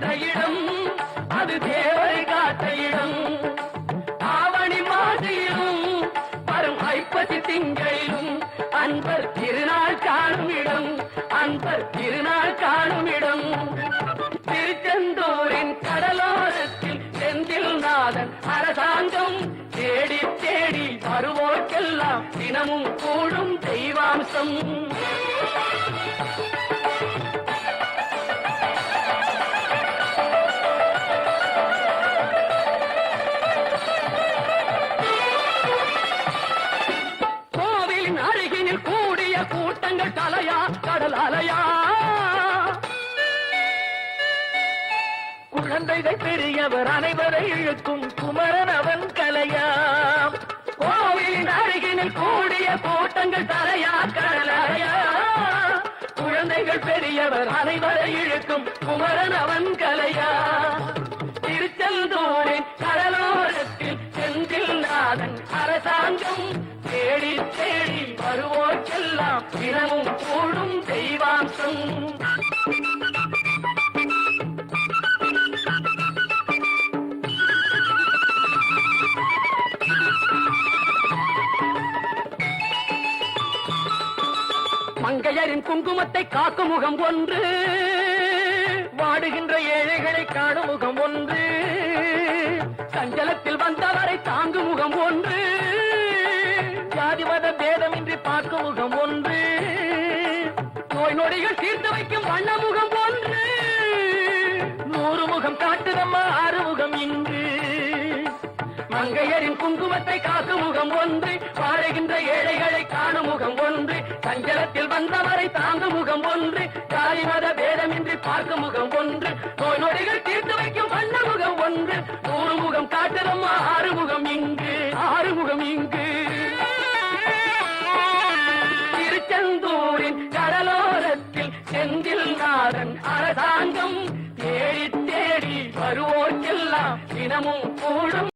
என்ற இடம் அது தேவரை காட்ட இடம். ஆவணி மாசியிலும் வரும் ஐப்பசி திங்களிலும் அன்பர் திருநாள் காணும் இடம் அன்பர் திருநாள் காணும் இடம். திருச்செந்தூரின் கடலோரத்தில் செந்தில் நாதன் அரசாங்கம் தேடி தேடி வருவோர்க்கெல்லாம் தினமும் கூடும் தெய்வாம்சம். கடலின் அருகினில் கூடிய கூட்டங்கள் தலையா கடல் அலையா குழந்தைகள் பெரியவர் அனைவரை இழுக்கும் குமரன் அவன் கலையா? கோவிலின் அருகினில் கூடிய கூட்டங்கள் தலையா கடல் அலையா குழந்தைகள் பெரியவர் அனைவரை இழுக்கும் குமரன் அவன் தேடி தேடி வருவோர்க்கெல்லாம் தினமும் கூடும் தெய்வாம்சம் மங்கையரின் குங்குமத்தை காக்கும் முகம் ஒன்று வாடுகின்ற ஏழைகளை காணும் முகம் ஒன்று சஞ்சலத்தில் வந்தவரை தாங்கும் முகம் ஒன்று. காட்டுதம்மா ஆறு முகம் இங்கு மங்கையரின் குங்குமத்தை காக்கும் முகம் ஒன்று பாடுகின்ற ஏழைகளை காணும் முகம் ஒன்று சஞ்சலத்தில் வந்தவரை தாங்கும் முகம் ஒன்று ஜாதி மத பேதமின்றி பார்க்கும் முகம் ஒன்று நோய் நொடிகள் தீர்த்து வைக்கும் வண்ண முகம் ஒன்று நூறு முகம் காட்டுதம்மா ஆறு முகம் இங்கு ஆறுமுகம் தினமும் போலும்